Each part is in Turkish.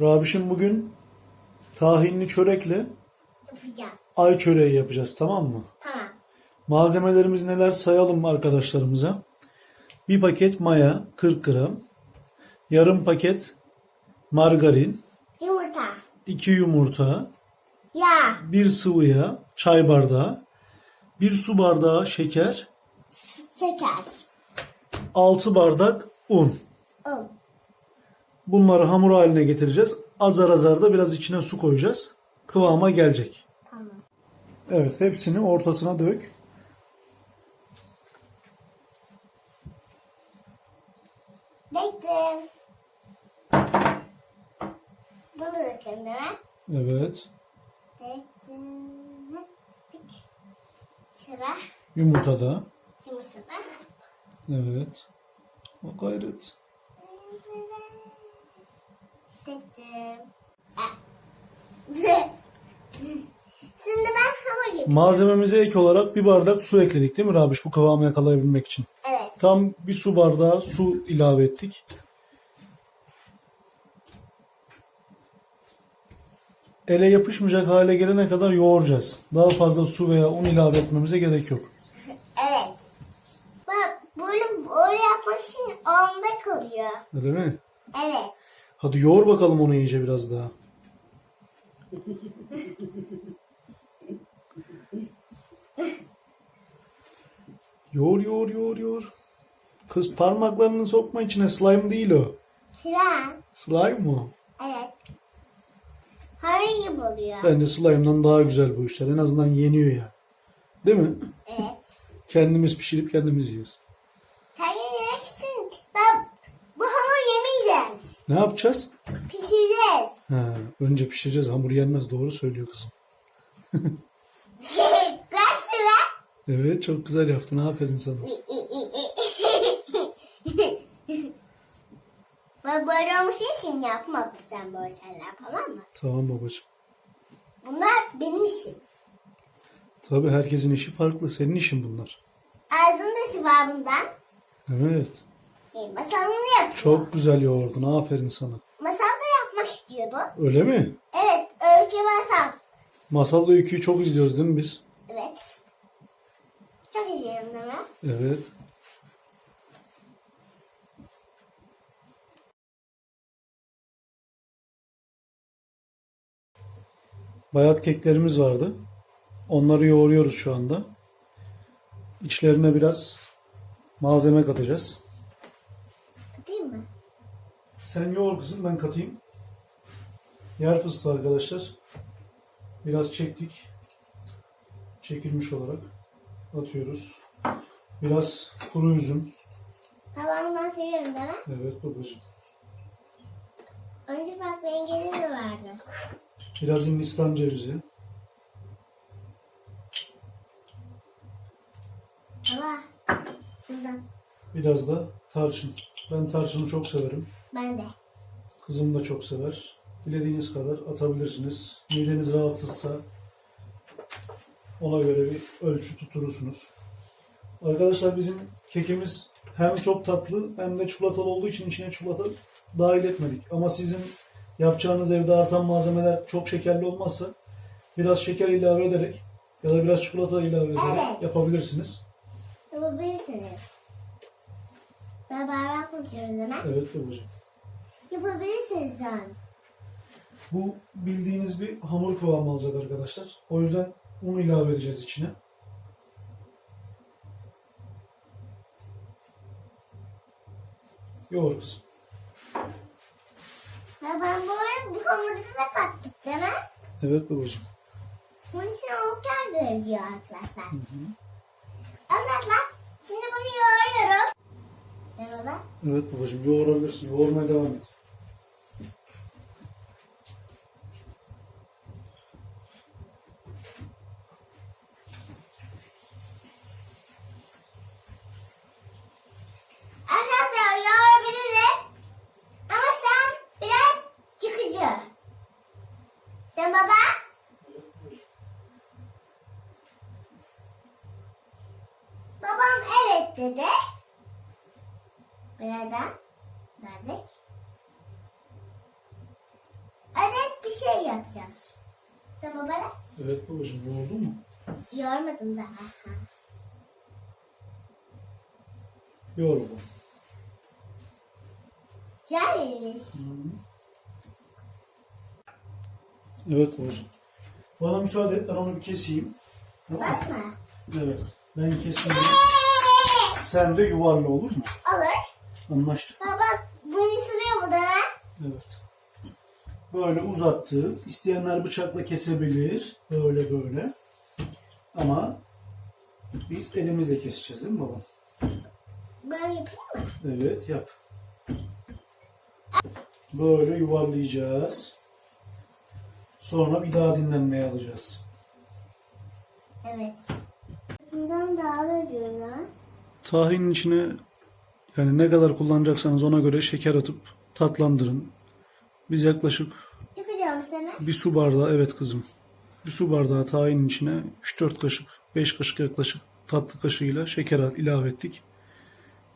Rabişim bugün tahinli çörekle Yapacağım. ay çöreği yapacağız tamam mı? Tamam. Malzemelerimiz neler sayalım arkadaşlarımıza. Bir paket maya 40 gram. Yarım paket margarin. Yumurta. 2 yumurta. Yağ. 1 sıvı yağ. Çay bardağı. 1 su bardağı şeker. Şeker. 6 bardak un. Un. Bunları hamur haline getireceğiz. Azar azar da biraz içine su koyacağız. Kıvama gelecek. Tamam. Evet hepsini ortasına dök. Döktüm. Bunu döküyorum değil mi? Evet. Döktüm. Dik. Sıra Yumurta da. yumurtada. Evet. O gayret. Malzememize ek olarak bir bardak su ekledik değil mi Rabiş bu kıvamı yakalayabilmek için? Evet. Tam bir su bardağı su ilave ettik. Ele yapışmayacak hale gelene kadar yoğuracağız. Daha fazla su veya un ilave etmemize gerek yok. Evet. Bak böyle böyle yapmak için onda kalıyor. Öyle mi? Evet. Hadi yoğur bakalım onu iyice biraz daha. Yoğur yoğur yoğur yoğur. Kız parmaklarını sokma içine slime değil o. Sıra. Slime mı? Evet. Harry gibi oluyor. Bence slime'dan daha güzel bu işler. En azından yeniyor ya. Değil mi? Evet. Kendimiz pişirip kendimiz yiyoruz. İstedin. Ben bu hamur yemeyeceğiz. Ne yapacağız? Pişireceğiz. Ha, önce pişireceğiz. Hamur yenmez. Doğru söylüyor kızım. Evet çok güzel yaptın. Aferin sana. Ben böyle olmuş için yapma sen böyle şeyler tamam mı? Tamam babacığım. Bunlar benim işim. Tabii herkesin işi farklı. Senin işin bunlar. Da işi var bundan. Evet. E, masalını yapıyor. Çok güzel yoğurdun. Aferin sana. Masal da yapmak istiyordu. Öyle mi? Evet, öykü masal. Masal öyküyü çok izliyoruz değil mi biz? Evet. Çok izliyorum değil mi? Evet. Bayat keklerimiz vardı. Onları yoğuruyoruz şu anda. İçlerine biraz malzeme katacağız. Değil mi? Sen yoğur kızım ben katayım. Yer fıstığı arkadaşlar. Biraz çektik. Çekilmiş olarak atıyoruz. Biraz kuru üzüm. Bundan seviyorum değil mi? Evet babacığım. Önce bak rengeli de vardı. Biraz Hindistan cevizi. Baba. Buradan. Biraz da tarçın. Ben tarçını çok severim. Ben de. Kızım da çok sever. Dilediğiniz kadar atabilirsiniz. Mideniz rahatsızsa ona göre bir ölçü tuturursunuz. Arkadaşlar bizim kekimiz hem çok tatlı hem de çikolatalı olduğu için içine çikolata dahil etmedik. Ama sizin yapacağınız evde artan malzemeler çok şekerli olmazsa biraz şeker ilave ederek ya da biraz çikolata ilave ederek Evet. yapabilirsiniz. Yapabilirsiniz. Ben bardak değil mi? Evet babacığım. Yapabilirsiniz can. Bu bildiğiniz bir hamur kıvamı alacak arkadaşlar. O yüzden un ilave edeceğiz içine. Yoğur kızım. Ve ben bu arada bu hamurda da kattık değil mi? Evet babacığım. Bunun için avuklar görülüyor arkadaşlar. Arkadaşlar şimdi bunu yoğuruyorum. Değil mi baba? Evet babacığım yoğurabilirsin. Yoğurmaya devam et. Birazdan verdik. şey yapacağız. Tamam böyle. Evet babacığım yoğurdun mu? Yormadım daha. Yoğurdum. Güzel. Evet babacığım. Bana müsaade et ben onu bir keseyim. Tamam mı? Bakma. Evet. Ben keseyim. Sen de yuvarla olur mu? Olur. Anlaştık. Baba bunu sürüyor bu da. Evet. Böyle uzattık. İsteyenler bıçakla kesebilir. Böyle böyle. Ama biz elimizle keseceğiz değil mi baba? Böyle yapayım mı? Evet yap. Böyle yuvarlayacağız. Sonra bir daha dinlenmeye alacağız. Evet. Aslında daha veriyor lan. Tahinin içine yani ne kadar kullanacaksanız ona göre şeker atıp tatlandırın. Biz yaklaşık bir su bardağı evet kızım. Bir su bardağı tahinin içine 3-4 kaşık, 5 kaşık yaklaşık tatlı kaşığıyla şeker ilave ettik.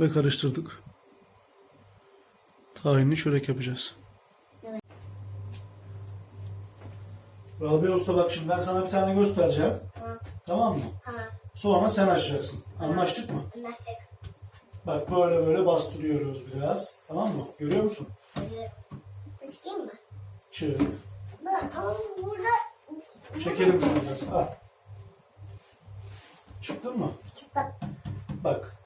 Ve karıştırdık. Tahinli çörek yapacağız. Evet. Rabia Usta bak şimdi ben sana bir tane göstereceğim. Tamam. Tamam mı? Tamam. Sonra sen açacaksın. Anlaştık mı? Anlaştık. Bak böyle böyle bastırıyoruz biraz. Tamam mı? Görüyor musun? Çıkayım mı? Çık. Bak ama burada Çekelim şunu biraz. Al. Çıktın mı? çıktı. Bak.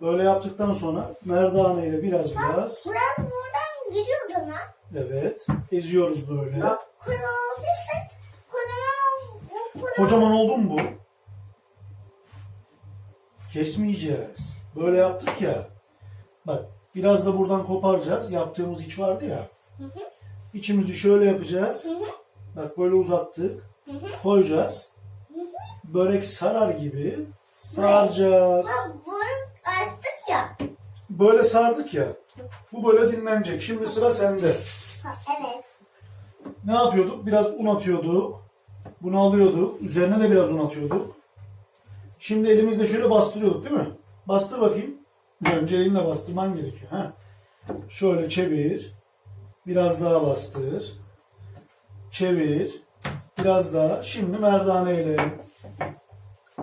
Böyle yaptıktan sonra merdane ile biraz biraz. Buran buradan gidiyordu lan. Evet. Eziyoruz böyle. Bak kocaman olsaydı kocaman kocaman. Kocaman oldu mu bu? Kesmeyeceğiz. Böyle yaptık ya. Bak biraz da buradan koparacağız. Yaptığımız iç vardı ya. Hı hı. İçimizi şöyle yapacağız. Hı hı. Bak böyle uzattık. Hı hı. Koyacağız. Hı hı. Börek sarar gibi saracağız. Bak bunu açtık ya. Böyle sardık ya. Bu böyle dinlenecek. Şimdi sıra sende. Ha, evet. Ne yapıyorduk? Biraz un atıyorduk. Bunu alıyorduk. Üzerine de biraz un atıyorduk. Şimdi elimizle şöyle bastırıyorduk değil mi? Bastır bakayım. Önce elinle bastırman gerekiyor. Ha? Şöyle çevir. Biraz daha bastır. Çevir. Biraz daha. Şimdi merdaneyle.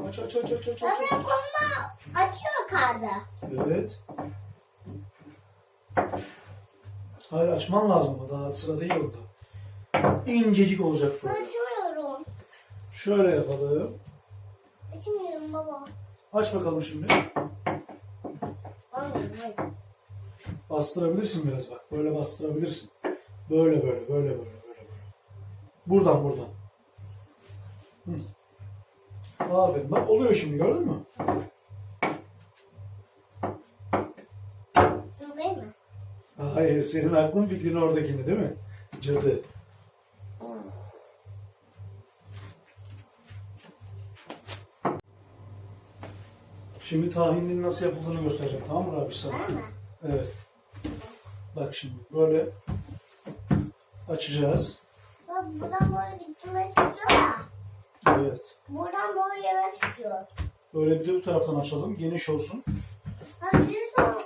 Aç aç aç aç aç. aç. Öbür kolunu açıyor karda. Evet. Hayır açman lazım ama daha sıra değil orada. İncecik olacak böyle. Açmıyorum. Şöyle yapalım. Açmıyorum baba. Aç bakalım şimdi. Hayır. Bastırabilirsin biraz bak. Böyle bastırabilirsin. Böyle böyle böyle böyle böyle böyle. Buradan buradan. Hı. Aferin. Bak oluyor şimdi gördün mü? Sıvayım mı? Hayır senin aklın fikrin oradakinde değil mi? Cadı. Şimdi tahininin nasıl yapıldığını göstereceğim tamam mı Rabi sana? Var mı? Evet. Bak şimdi böyle açacağız. Bak buradan böyle gitmek istiyor ya. Evet. Buradan böyle yemek istiyor. Böyle bir de bu taraftan açalım. Geniş olsun. Bak son.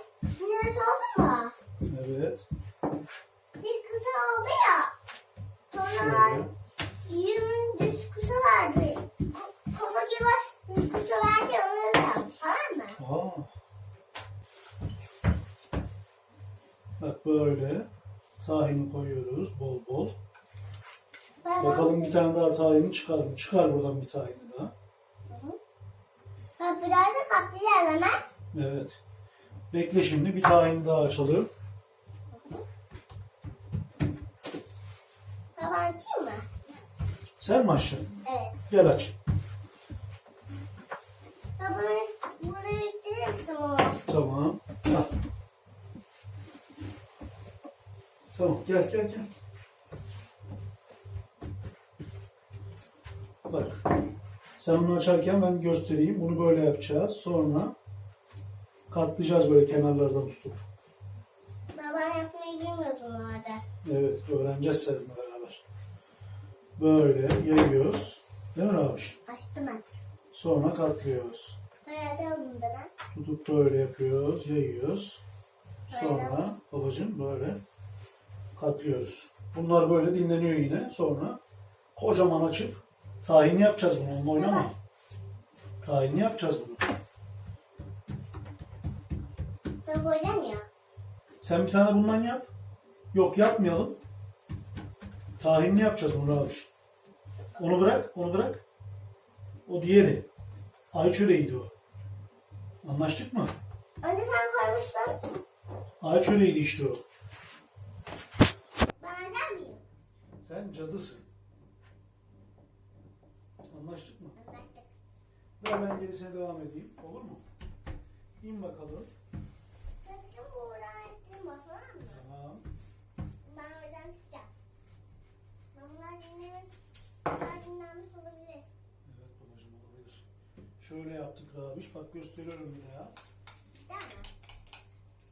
Neresi olsun mu? Evet. Biz kısa oldu ya. Sonra Şöyle. yüzümün düz kısa vardı. Ko- Kafa gibi düz kısa verdi onları da Tamam mı? Aa. Bak böyle. Tahini koyuyoruz bol bol. Ben Bakalım bir tane daha tahini çıkar mı? Çıkar buradan bir tahini daha. Ben biraz da katlayacağız hemen. Evet. Bekle şimdi bir tahini daha açalım. Baba açayım mı? Sen mi açacaksın? Evet. Gel aç. Baba misin bunu? Tamam. Al. Tamam gel gel gel. Bak. Sen bunu açarken ben göstereyim. Bunu böyle yapacağız. Sonra katlayacağız böyle kenarlardan tutup. Baba yapmayı bilmiyordum orada. Evet öğreneceğiz seninle beraber. Böyle yayıyoruz. Değil mi Ravuş? Açtım ben. Sonra katlıyoruz. Nerede aldım da ben? Tutup böyle yapıyoruz, yayıyoruz. Sonra babacığım böyle katlıyoruz. Bunlar böyle dinleniyor yine. Sonra kocaman açıp tahinli yapacağız bunu. Onunla oynama. Tahinli yapacağız bunu. Ben koyacağım ya. Sen bir tane bundan yap. Yok yapmayalım. Tahinli yapacağız bunu Ravuş. Onu bırak, onu bırak. O diğeri. Ay çöreğiydi o. Anlaştık mı? Önce sen koymuştun. Ay çöreğiydi işte o. Ben alacak mıyım? Sen cadısın. Anlaştık mı? Anlaştık. Ver ben gerisine devam edeyim. Olur mu? İn bakalım. Şöyle yaptık Rabiş. Bak gösteriyorum bir daha.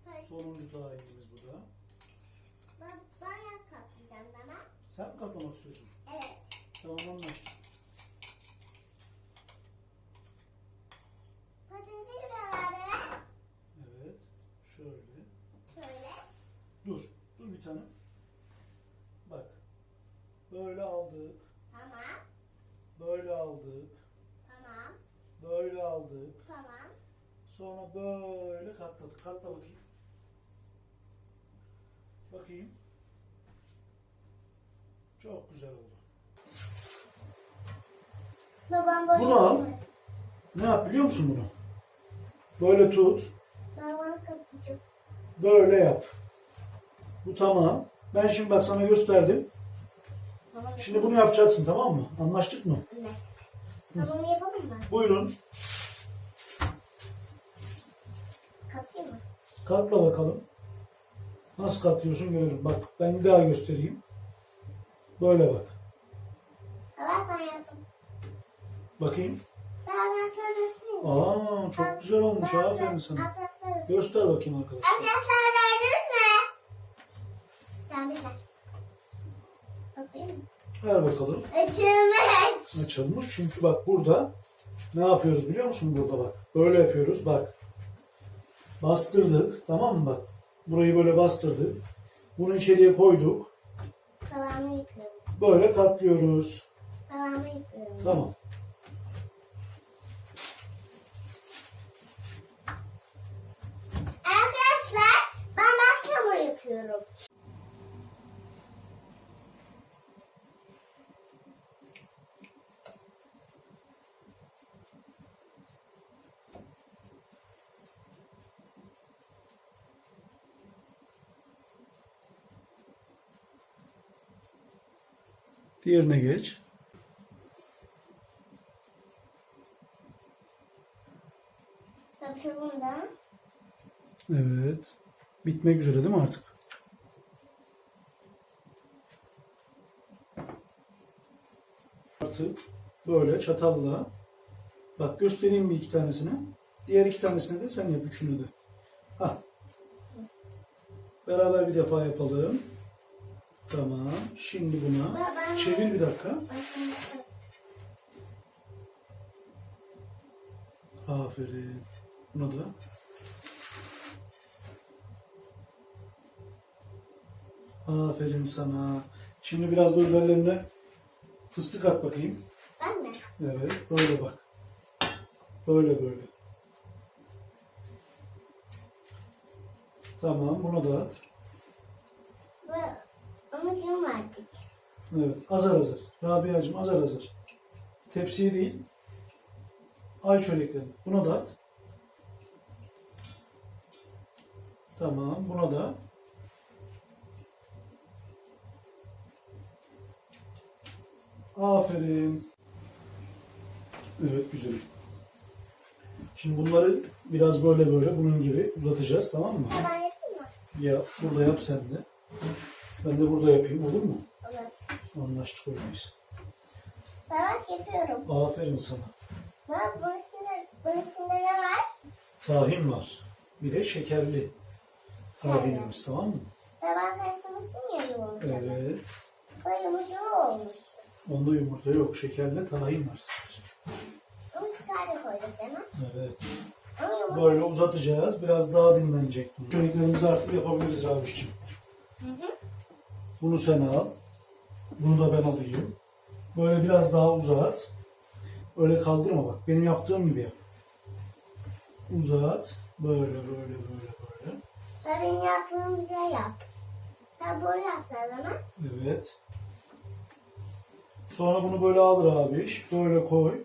Hayır, Sonuncu tahinimiz bu da. Ben, ben yak katlayacağım tamam. Sen mi katlamak istiyorsun? Evet. Tamam anlaştık. Patatesi şuralarda Evet. Şöyle. şöyle. Dur. Dur bir tane. Bak. Böyle aldık. Tamam. Böyle aldık. Tamam. Böyle aldık. Tamam. Sonra böyle katladık. Katla bakayım. Bakayım. Çok güzel oldu. Babam böyle Bunu al. yapıyor. Ne yap biliyor musun bunu? Böyle tut. Babam katlayacak. Böyle yap. Bu tamam. Ben şimdi bak sana gösterdim. Babam Şimdi bunu yapacaksın tamam mı? Anlaştık mı? Anne. Babamı yapalım mı? Buyurun. Katayım mı? Katla bakalım. Nasıl katlıyorsun görelim. Bak ben bir daha göstereyim. Böyle bak. Ben yaptım. Bakayım. Ben sana göstereyim. Aa çok güzel olmuş. Ben- Aferin ben- sana. Arkadaşlar. Göster bakayım arkadaşlar. Arkadaşlar gördünüz mü? Sen bir ver. Bakayım mı? Ver bakalım. Açılmış. Açılmış. Çünkü bak burada ne yapıyoruz biliyor musun burada bak. Böyle yapıyoruz bak. Bastırdık. Tamam mı bak. Burayı böyle bastırdık. Bunu içeriye koyduk. Babamı yapıyorum. Böyle katlıyoruz. Babamı yapıyorum. Tamam. Arkadaşlar ben başka hamur yapıyorum. Diğerine geç. Yapalım da. Evet. Bitmek üzere değil mi artık? Artık böyle çatalla bak göstereyim bir iki tanesini. Diğer iki tanesini de sen yap üçünü de. Ha. Beraber bir defa yapalım. Tamam. Şimdi buna Baba. çevir bir dakika. Aferin. Buna da. Aferin sana. Şimdi biraz da üzerlerine fıstık at bakayım. Ben mi? Evet, böyle bak. Böyle böyle. Tamam, bunu da at. Onu artık? Evet, azar azar. Rabia'cığım azar azar. Tepsiye değil, ay çöreklerini. Buna da at. Tamam, buna da. Aferin. Evet, güzel. Şimdi bunları biraz böyle böyle bunun gibi uzatacağız, tamam mı? Ben yapayım mı? Ya burada yap sen de. Ben de burada yapayım, olur mu? Olur. Anlaştık. Ben bak yapıyorum. Aferin sana. Bak bunun üstünde, bunun üstünde ne var? Tahin var. Bir de şekerli tahinimiz tamam mı? Ben karıştırmıştım ya yumurtalı. Evet. Bu yumurtalı olmuş. Onda yumurta yok. Şekerli tahin var sadece. Ama sıkar da koyduk değil mi? Evet. Ama yumurta... Böyle uzatacağız. Biraz daha dinlenecek. Çöreklerimizi artık yapabiliriz Rabiş'ciğim. Hı hı. Bunu sen al. Bunu da ben alayım. Böyle biraz daha uzat. Öyle kaldırma bak. Benim yaptığım gibi yap. Uzat. Böyle böyle böyle böyle. Sen benim yaptığım şey yap. Sen böyle yapsan ama. Evet. Sonra bunu böyle alır abi. Böyle koy.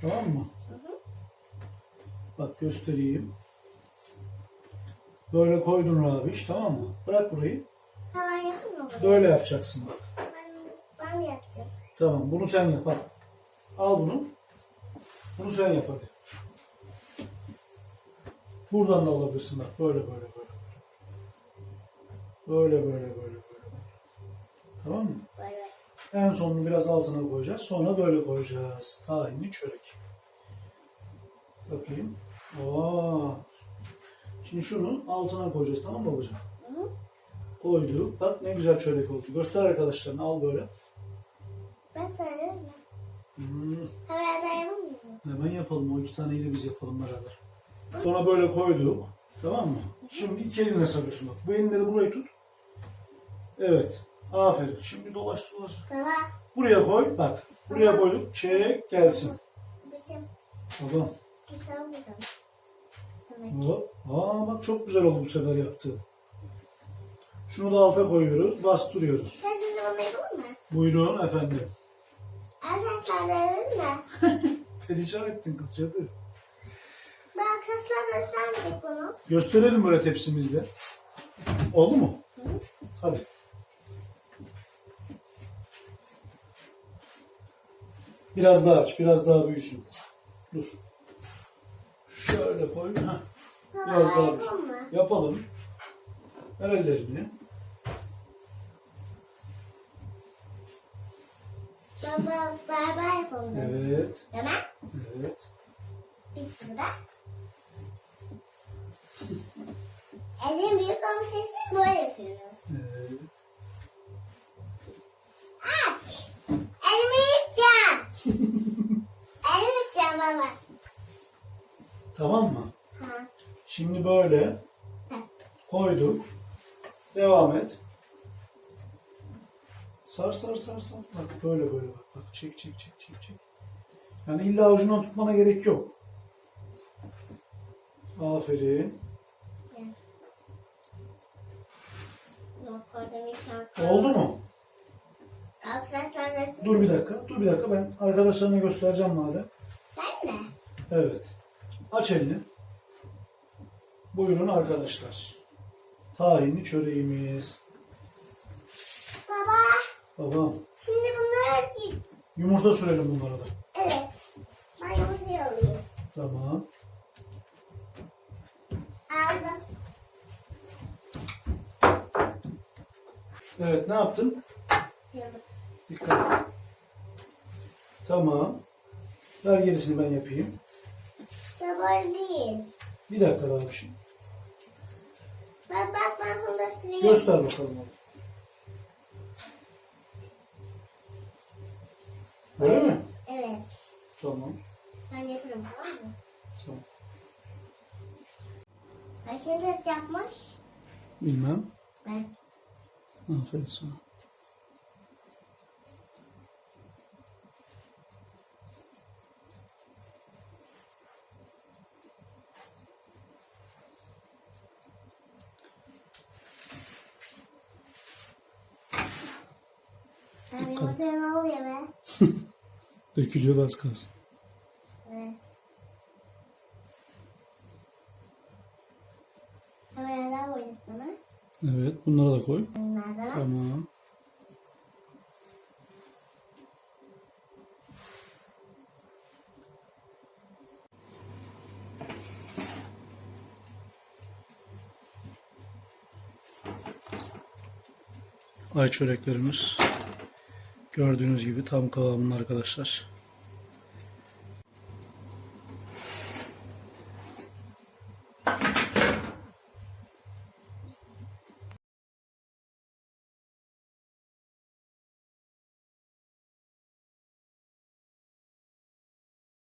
Tamam mı? Bak göstereyim. Böyle koydun Rabiş tamam mı? Bırak burayı. Tamam yapayım mı? Böyle yapacaksın bak. Ben, ben de yapacağım. Tamam bunu sen yap hadi. Al bunu. Bunu sen yap hadi. Buradan da alabilirsin bak. Böyle böyle böyle. Böyle böyle böyle böyle. Tamam mı? Böyle. En sonunu biraz altına koyacağız. Sonra böyle koyacağız. Tahinli çörek. Bakayım. Oo. Şimdi şunu altına koyacağız tamam mı babacığım? Hı? Koyduk. Bak ne güzel çörek oldu. Göster arkadaşlarına al böyle. Ben mi? Hmm. Hemen yapamıyor muyum? Hemen yapalım. O iki taneyi de biz yapalım beraber. Sonra böyle koyduk. Tamam mı? Şimdi iki eline sarıyorsun bak. Bu elinde de burayı tut. Evet. Aferin. Şimdi dolaş dolaş. Baba. Buraya koy. Bak. Buraya koyduk. Çek gelsin. Bizim Tamam. güzel. Hop. Aa bak çok güzel oldu bu sefer yaptı. Şunu da alta koyuyoruz. Bastırıyoruz. Sen şimdi bunu yapalım mı? Buyurun efendim. Arkadaşlar dediniz mi? Perişan ettin kız cadı. Ben arkadaşlar göstermedik bunu. Gösterelim böyle tepsimizde. Oldu mu? Hı? Hadi. Biraz daha aç, biraz daha büyüsün. Dur. Şöyle koy. Heh. Biraz daha büyüsün. mı? Yapalım. Ver ellerini. Baba beraber yapalım. Evet. Değil mi? Evet. Bitti bu da. Elin büyük olması için böyle yapıyoruz. Evet. Aç. Elimi yutacağım. Elimi yutacağım baba. Tamam mı? Ha. Şimdi böyle koyduk. Devam et. Sar sar sar sar. Bak böyle böyle bak. Bak çek çek çek çek çek. Yani illa ucundan tutmana gerek yok. Aferin. Oldu mu? Arkadaşlar. Dur bir dakika. Dur bir dakika. Ben arkadaşlarına göstereceğim madem. Ben de. Evet. Aç elini. Buyurun arkadaşlar. Tahinli çöreğimiz. Baba. Babam. Şimdi bunları. Yumurta sürelim bunlara da. Evet. Ben yumurtayı alayım. Tamam. Aldım. Evet ne yaptın? Yıldım. Dikkat. Tamam. Ver gerisini ben yapayım. Sabır değil. Bir dakika daha bir şey. Ben bak ben bunu. Göster bakalım. Öyle mi? Evet. Tamam. Ben yaparım tamam mı? Tamam. Ben şimdi yapmış. Bilmem. Ben. Aferin sana. Dökülüyor az kalsın. Evet. Koyduk. Evet bunlara da koy. Bunlardan. Tamam. Ay çöreklerimiz gördüğünüz gibi tam kıvamlı arkadaşlar.